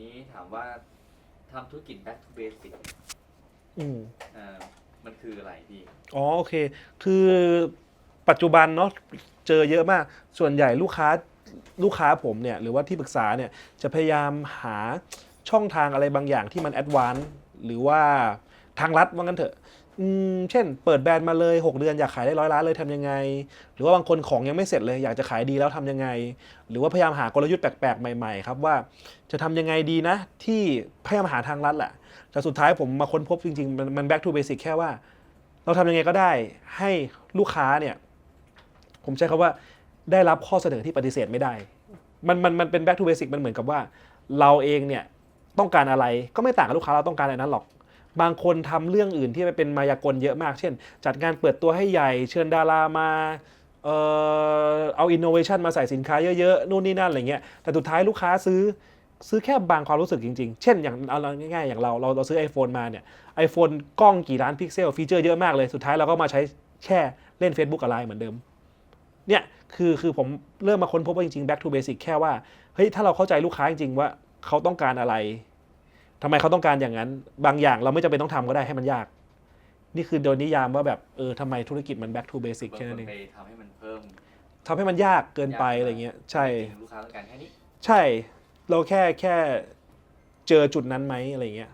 นี้ถามว่าทำธุรกิจ back to basic อืมอ่ามันคืออะไรพี่ อ๋อโอเค คือปัจจุบันเนาะเจอเยอะมาก ส่วนใหญ่ลูกค้าลูกค้าผมเนี่ยหรือว่าที่ปรึกษาเนี่ยจะพยายามหาช่องทางอะไรบางอย่างที่มันแอดวานซ์หรือว่าทางลัดว่างั้นเถอะ อืมเช่น เปิดแบรนด์มาเลย 6 เดือนอยากขายได้ร้อยล้านเลยทำยังไง หรือว่าบางคนของยังไม่เสร็จเลย อยากจะขายดีแล้วทำยังไง หรือว่าพยายามหากลยุทธ์แปลกๆใหม่ๆครับว่าจะทำยังไงดีนะ ที่พยายามหาทางลัดแหละแต่สุดท้ายผมมาค้นพบจริงๆ มัน back to basic แค่ว่า เราทำยังไงก็ได้ให้ลูกค้าเนี่ยผมใช้คำว่าได้รับข้อเสนอที่ปฏิเสธไม่ได้ มันมันมันเป็น back to basic มันเหมือนกับว่า เราเองเนี่ยต้องการอะไรก็ไม่ต่างกับลูกค้าเราต้องการอะไรนั้นหรอก บางคนทำเรื่องอื่นที่เป็นมายากลเยอะมาก เช่น จัดงานเปิดตัวให้ใหญ่ เชิญดารามาเออเอาอินโนเวชันมาใส่สินค้าเยอะๆ นู่นนี่นั่นอะไรเงี้ย แต่สุดท้ายลูกค้าซื้อซื้อแค่บางความรู้สึกจริงๆ เช่นอย่างเอาง่ายๆ อย่างเราเราเราซื้อ iPhone มาเนี่ย iPhone กล้องกี่ล้านพิกเซลฟีเจอร์เยอะมากเลย สุดท้ายเราก็มาใช้แค่เล่น Facebook กับไลน์เหมือนเดิม เนี่ยคือคือผมเริ่มมาค้นพบว่าจริงๆ back to basic แค่ว่า เฮ้ย ถ้าเราเข้าใจลูกค้าจริงๆ ว่าเขาต้องการอะไร ทำไมเขาต้องการอย่างนั้น บางอย่างเราไม่จำเป็นต้องทำก็ได้ให้มันยาก นี่คือโดยนิยามว่าแบบเออทำไมธุรกิจมัน back to basic บางแค่คนั้นนเองไปทำให้มันเพิ่มทำให้มันยากเกินไปอะไรเงี้ย ใช่จริงๆลูกค้าต้องการแค่นี้ ใช่ เราแค่แค่เจอจุดนั้นไหมอะไรเงี้ย